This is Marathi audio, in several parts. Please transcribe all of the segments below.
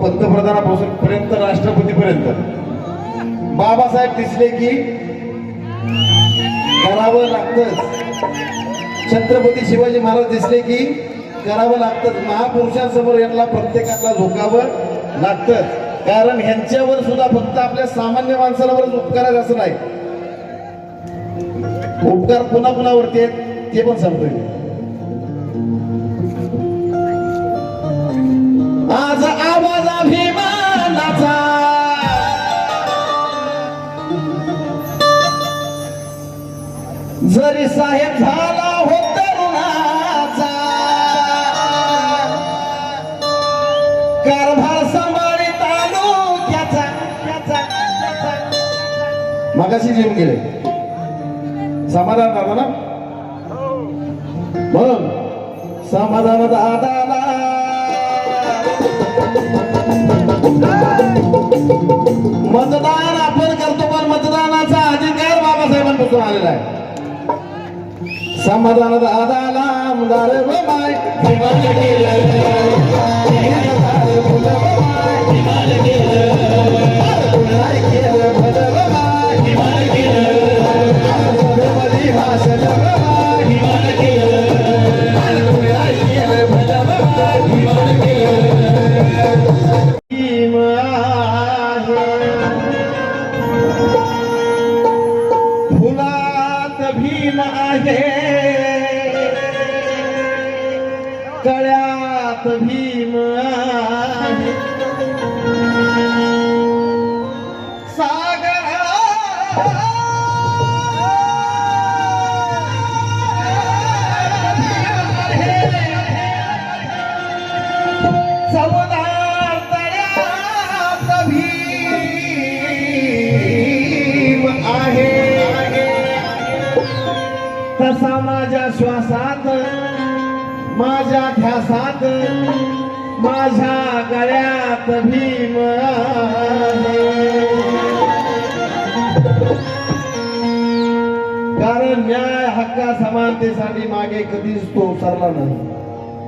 पंतप्रधानापासून पर्यंत राष्ट्रपतीपर्यंत. बाबासाहेब दिसले की करावं लागतंच. छत्रपती शिवाजी महाराज दिसले की करावं लागतंच. महापुरुषांसमोर यांना प्रत्येकाला झोकावं लागतंच. कारण ह्यांच्यावर सुद्धा फक्त आपल्या सामान्य माणसांवरच उपकार आहेत असं नाही. उपकार पुन्हा पुन्हावरती आहेत ते पण सांगतोय आज आवाज अभिमानाचा. जरी साहेब झाला हो तरुणाचा कारभार सांभाळी तालुक्याचा. मगाशी जेवून गेले समाधान दादा ना? म्हणून समाधान दादाला मतदान आपण करतो पण मतदानाचा अधिकार बाबासाहेबांपासून आलेला आहे. समाधान दादाला आमदार बाय फुलात कड़िया त भीम माझ्या गळ्यात भीम कारण न्याय हक्का समानतेसाठी मागे कधीच तो सरला नाही.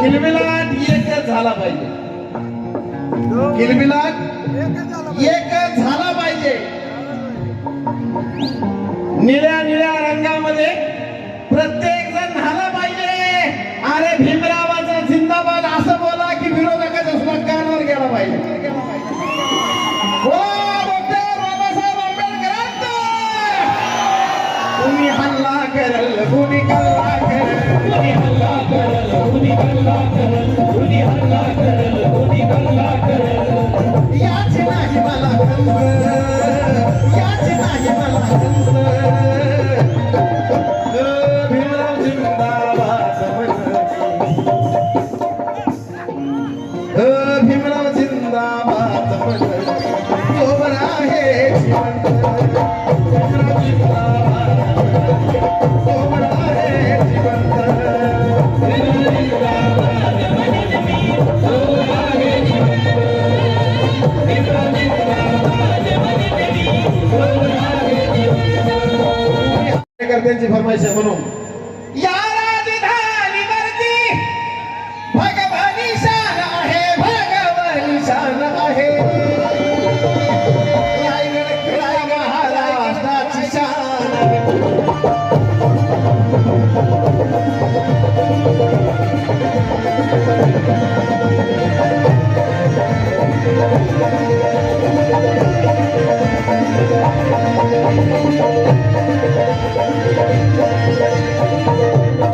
किलबिलाट एकच झाला पाहिजे. किलबिलाट एकच झाला पाहिजे. निळ्या निळ्या रंगामध्ये प्रत्येक जण झाला पाहिजे. अरे भीमरावाचा जिंदाबाद असं बोला की विरोधकाच्या सुद्धा कानावर गेला पाहिजे. हो, बाबासाहेब आंबेडकर तुम्ही हल्ला करल कुणी कल्ला हल्ला कुणी करल कुणी हल्ला करल कुणी कल्ला करल याची नाही मला खंत त्यांची फरमाईश आहे म्हणून. या राजधानीवरती भगवानी शान आहे भगवानी शान आहे. महाराष्ट्राची शान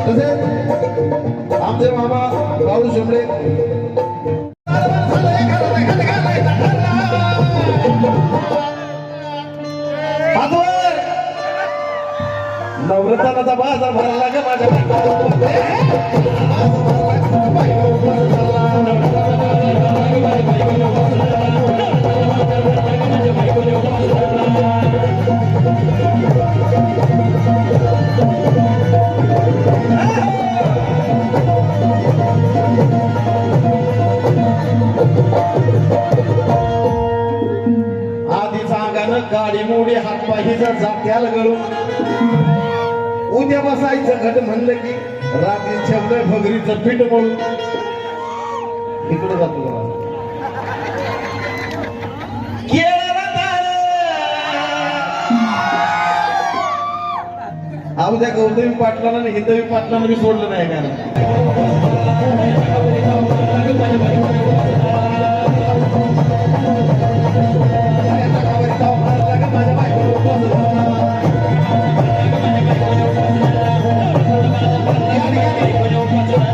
तसेच आमचे मामा राहुल शेंबडे नवरतानाचा बाजार भरायला का माझ्या गाडी मोडी हातपाय हिचा जात्याला गळून उद्या बसायचं घट म्हणलं की रात्री छबड भगरीचं पीठ म्हणून इकडे जातो अहो त्या गौतमी पाटलानं आणि हिंदवी पाटलानं मी सोडलं नाही का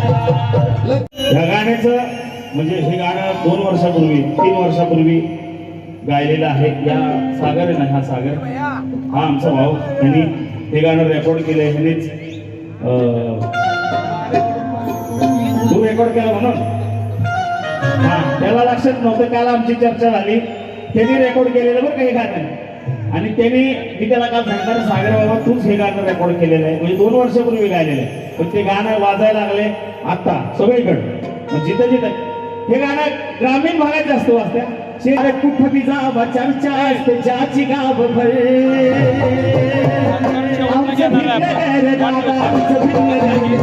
या गाण्याचं म्हणजे हे गाणं दोन वर्षापूर्वी तीन वर्षापूर्वी गायलेलं आहे. या सागर आहे ना हा सागर. हा आमचा भाऊ. त्यांनी हे गाणं रेकॉर्ड केलंय ह्यांनीच तू रेकॉर्ड केलं म्हणून? हा त्याला लक्षात नव्हतं काल आमची चर्चा झाली. त्यांनी रेकॉर्ड केलेलं बरं का हे गाणं? आणि त्यांनी मी त्याला काल सांगणार सागर बाबा तूच हे गाणं रेकॉर्ड केलेलं आहे. म्हणजे दोन वर्षापूर्वी गायलेलं आहे. पण ते गाणं वाजायला लागले आता सगळीकडे. मग जिथं जिथं. हे गाणं ग्रामीण भागात जास्त वाजत्या. शेअर कुठं बी जावा चर्चा असते ज्याची गाव भर आमचं भिन्न घर दादा, आमचं भिन्न घर.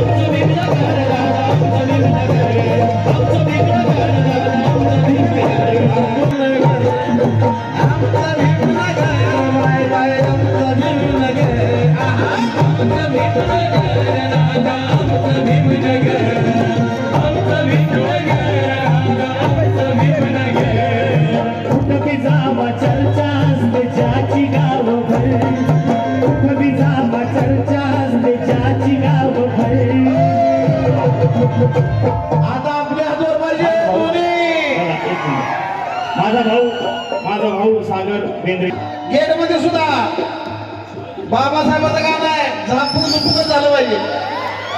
आमचं भिन्न घर दादा, आमचं आता आपल्या हातवर पाहिजे कोणी? माझा भाऊ माझा भाऊ सागर बेंद्रे. गेटमध्ये सुद्धा. बाबासाहेबाचं गाणं आहे. झुपूक झालं पाहिजे.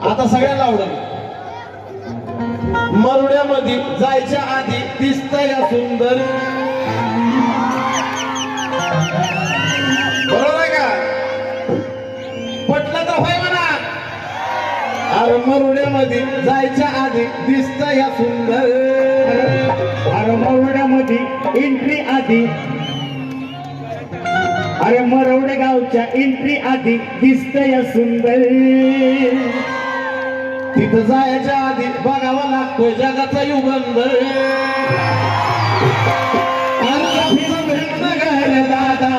आता सगळ्यांना आवडत मरुड्यामध्ये जायच्या आधी दिसत या सुंदर. बरोबर आहे का? पटलं तर होय म्हणा. अरे मरुड्यामध्ये जायच्या आधी दिसत या सुंदर. एंट्री आधी. अरे मरवडे गावच्या एंट्री आधी दिसतय सुंदर. तिथं जायच्या आधी बघावा लागतोय जगाचा युगंध. दादा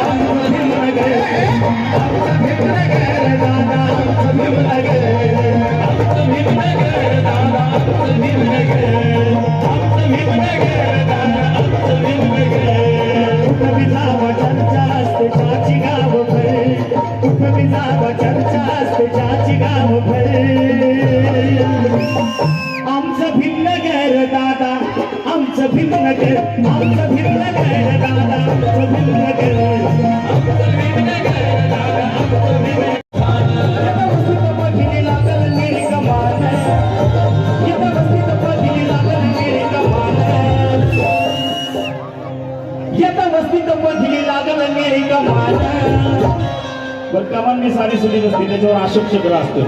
मी साडी सुटी नसते त्याच्यावर अशोक चक्र असतो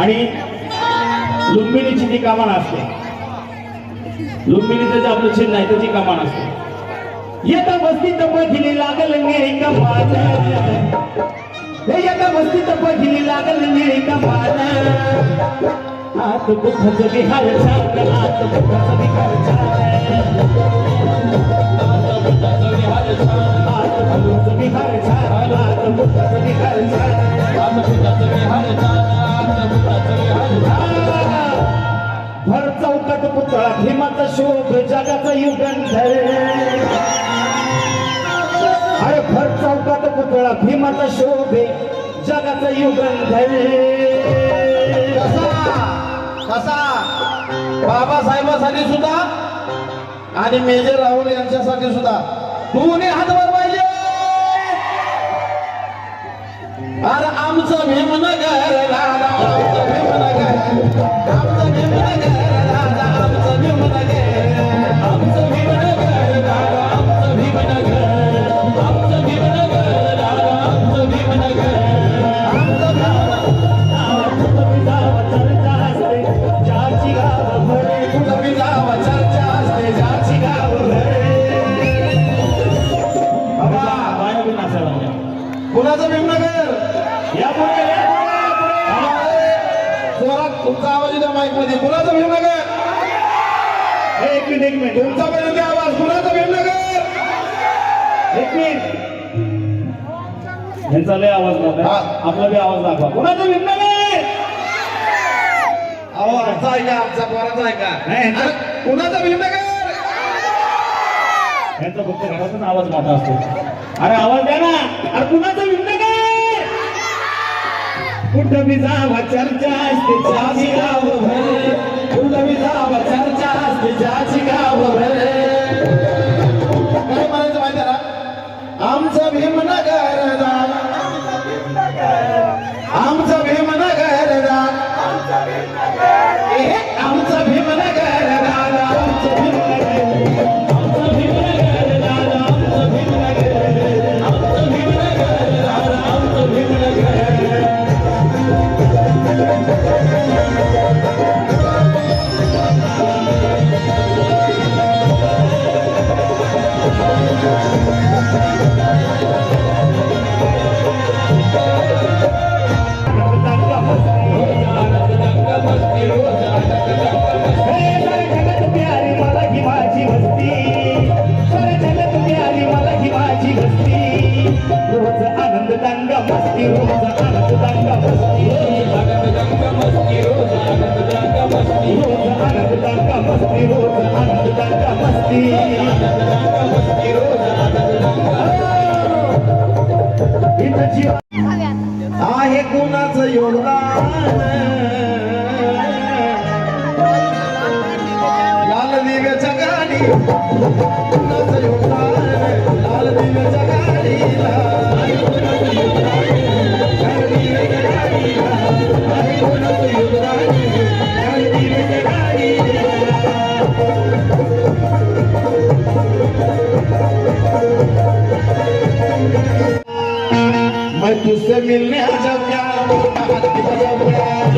आणि लुंबिनीची ती कमान असते लुंबिनीचं जे आपलं चिन्ह आहे त्याची कमान असते. येता वस्तीत पहिली लागल निळी कमान हे येता वस्तीत पहिली लागल निळी कमान आत बुद्धाचं विहार छान आत बुद्धाचं विहार छान आत बुद्धाचं विहार छान आत बुद्धाचं विहार छान भर चौकात पुतळा भीमाचा शोभ जगाचा युगंधर अरे भर चौकात पुतळा भीमाचा शोभे जगाचा युगंधर कसा? कसा? बाबासाहेबांसाठी सुद्धा आणि मेजर राहुल यांच्यासाठी सुद्धा. दोन्ही हातवर पाहिजे. अरे आमचं भीमनगर आमचं भीमनगर आमचं भीमनगर. मध्ये कुणाचं भीमनगर. एक मिनिट एक मिनिट. तुमचा पाहिजे आवाज. कुणाचं भीमनगर. एक मिनिट. ह्यांचा लय आवाज. आहे. आपला बी आवाज दाखवा कुणाचं भीमनगर. अहो आमचा ऐका आमचा पोराचा ऐका नाही, ह्यांचा- कुणाचं भीमनगर. यांचा फक्त घरातच आवाज मोठा असतो. अरे आवाज द्या ना. अरे कुणाचं भीमनगर. कुठं मी जावा चर्चा असते ज्याची गाव भर. कुठं मी जावा चर्चा असते ज्याची गाव भर. मैं तुझसे मिलने आ जाऊँ क्या? हाथ की बजाऊं क्या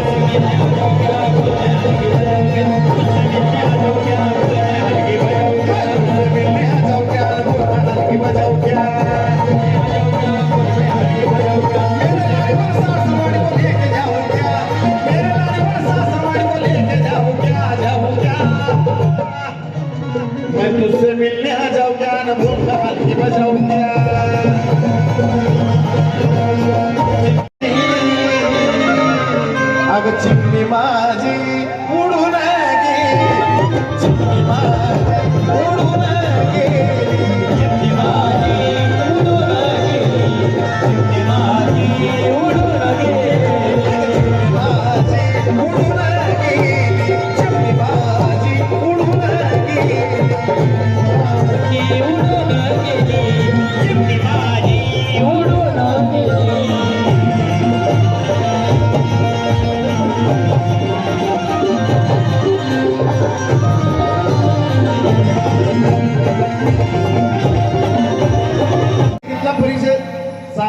मैं तुझसे मिलने आ जाऊँ क्या न भूल की बजाऊं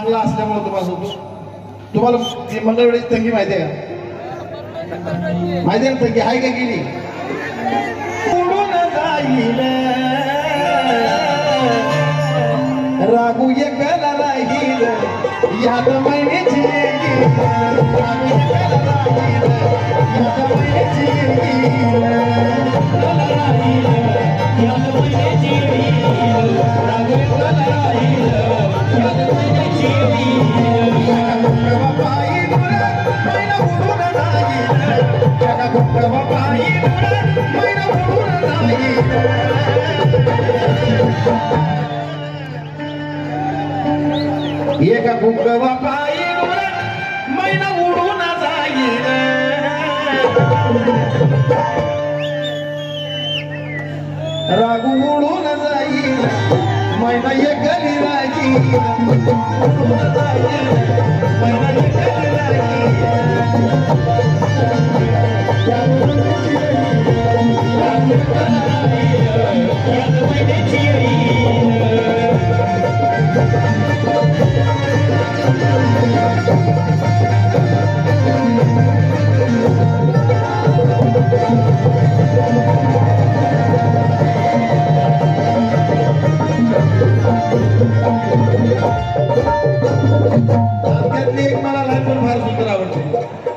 चांगला असल्यामुळे तुम्हाला तुम्हाला ती तंगी माहिती आहे का? माहिती आहे ना तंगी आहे का गेली उडून जाईल रागू एक राहील. याद महिन्याची रागू एकला बापाई एका रागू उडून मैना उडून मैना Thank you.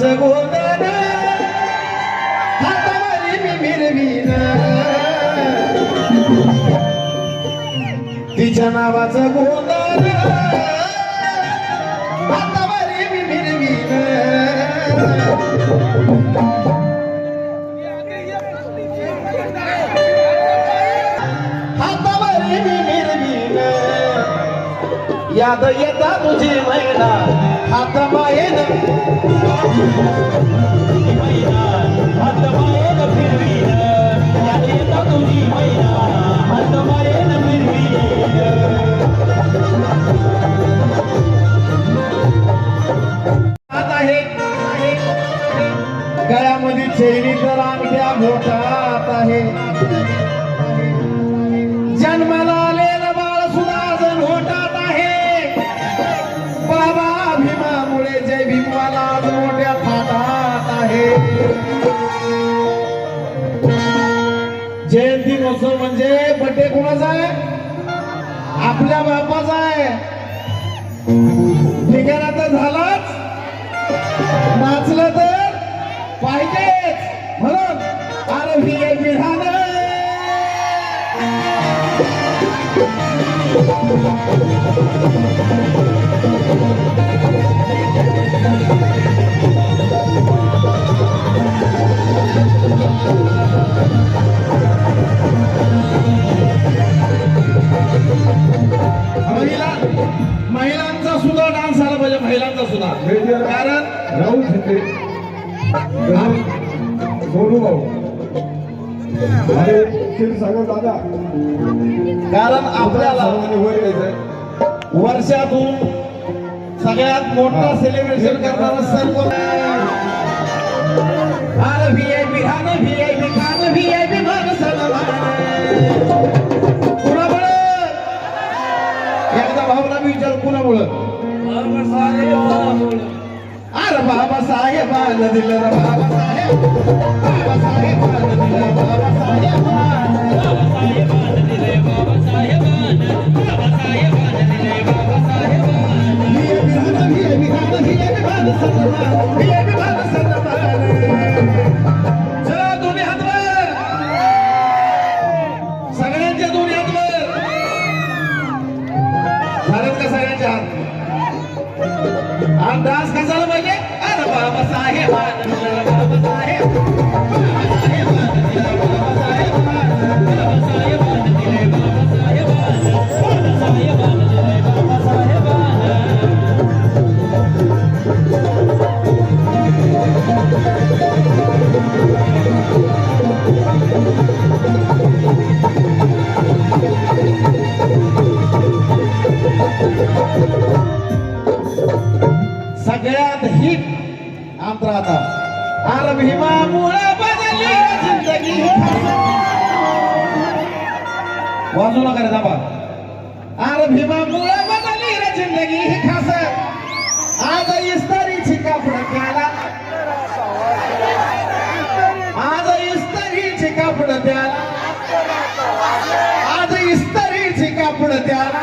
तिच्या नावाचं गोंधळ. मी मिरवीन. तिच्या नावाचं महोत्सव म्हणजे बड्डे कुणाचा आहे? आपल्या बापाचा आहे. ठिकाणा तर झालाच. नाचलं तर पाहिजेच. म्हणून अरे ही एक विधान महिला महिलांचा सुद्धा. कारण राहुल शिंदे. भाऊ. दादा. कारण आपल्याला वर्षातून सगळ्यात मोठा सेलिब्रेशन करणारा? अरे V I P Khan V I P Khan V I P अरे बाबासाहेबानं दिलं रे बाबासाहेब बाबासाहेबानं दिलं बाबासाहेब चला बाबा आंध्र आता भीमामुळे बदलली जिंदगी. वाजू नका रे दाबा अरे भीमामुळे बदलली रे जिंदगी. ही खास आज इस्तारीची कापड त्याला आज इस्त्रीचे कापड द्याला आज इस्त्रीचे कापड द्याला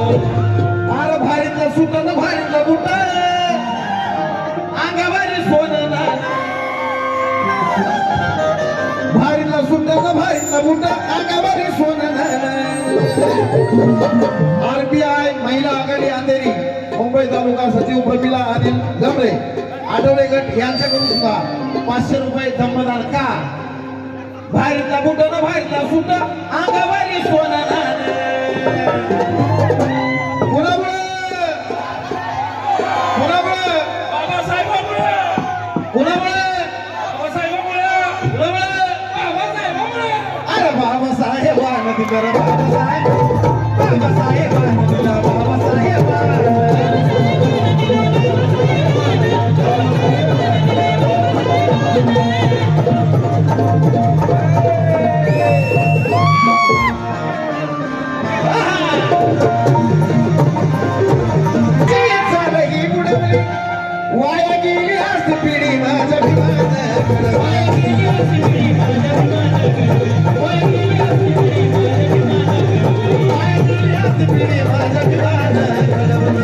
सुटन भारीतलं बुट अंगावारी महिला आघाडी अंधेरी मुंबई तालुका सचिव प्रमिला अनिल गमरे आठवडे गट यांच्याकडून सुद्धा पाचशे रुपये धम्मदान का? बाहेरचा बुटा ना बाहेरचा सुट अंगावारी सोनं बाबासाहेबानं दिलं रे बाबासाहेब बाबासाहेबानं वाया गेली आज पिढी माझ्या वाया गेली आज पिढी माझ्या वाया गेली आज पिढी पिढी माझ्या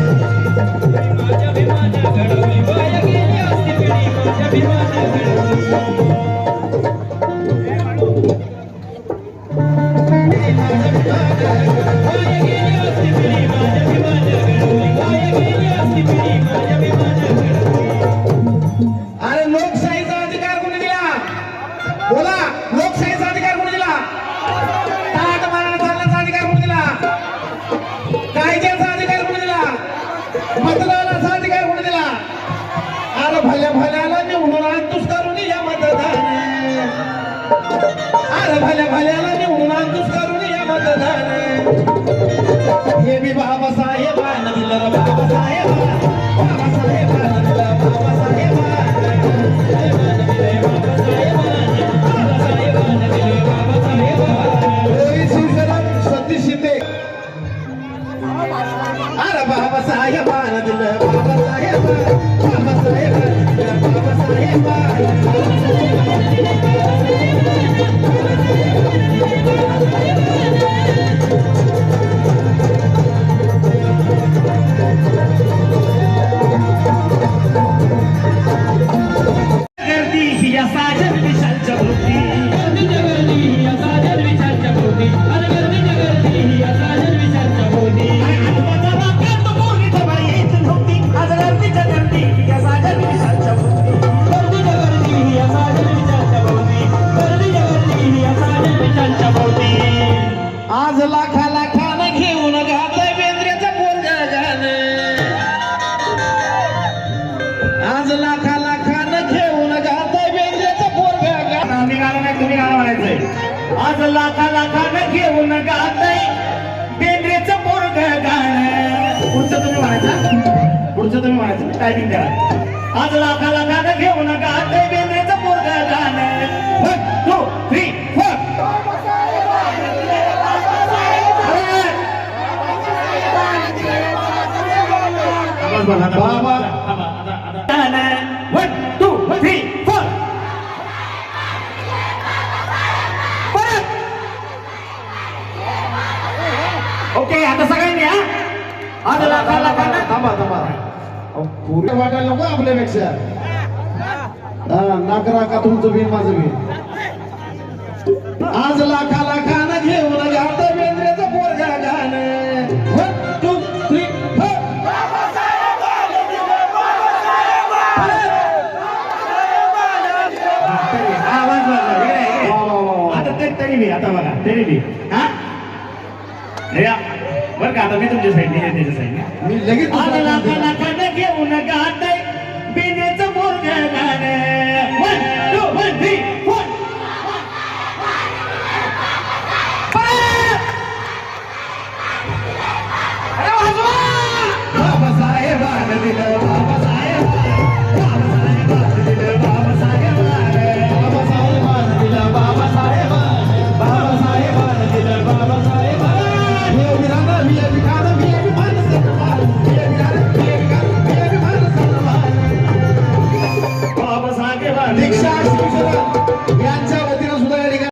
भल्या भल्याला निवडून आणतोस करून या मतदान अरे भल्या भल्याला निवडून आणतोस करून या मतदान हे मी बाबासाहेबांना दिलं रे बाबासाहेब बाबासाहेबांना दिलं बाबासाहेबांना होय अरे बाबासाहेबांना दिलं बाबासाहेब दिलं बाबासाहेब गर्दी टायमिंग द्या आज लाखा लाखानं घेऊन गातय बेंद्रेचं पोरग गाणं वन टू थ्री फोर बाबा. One two three four okay आता सगळ्यांनी हा आज लाखा लाखानं थांबा थांबा पुरे वाटायला नको आपल्यापेक्षा. हा नाकरा का तुमचं बिन माझं बिन आज लाखा लाखानं घेऊन घात बेंद्र्याचं पोरगा वा. आता बघा तरी बी. हा. बरं का आता मी तुमच्या साईडने त्याच्या साईडने मी लगेच घेऊन गाताय. बिने Grand Tower.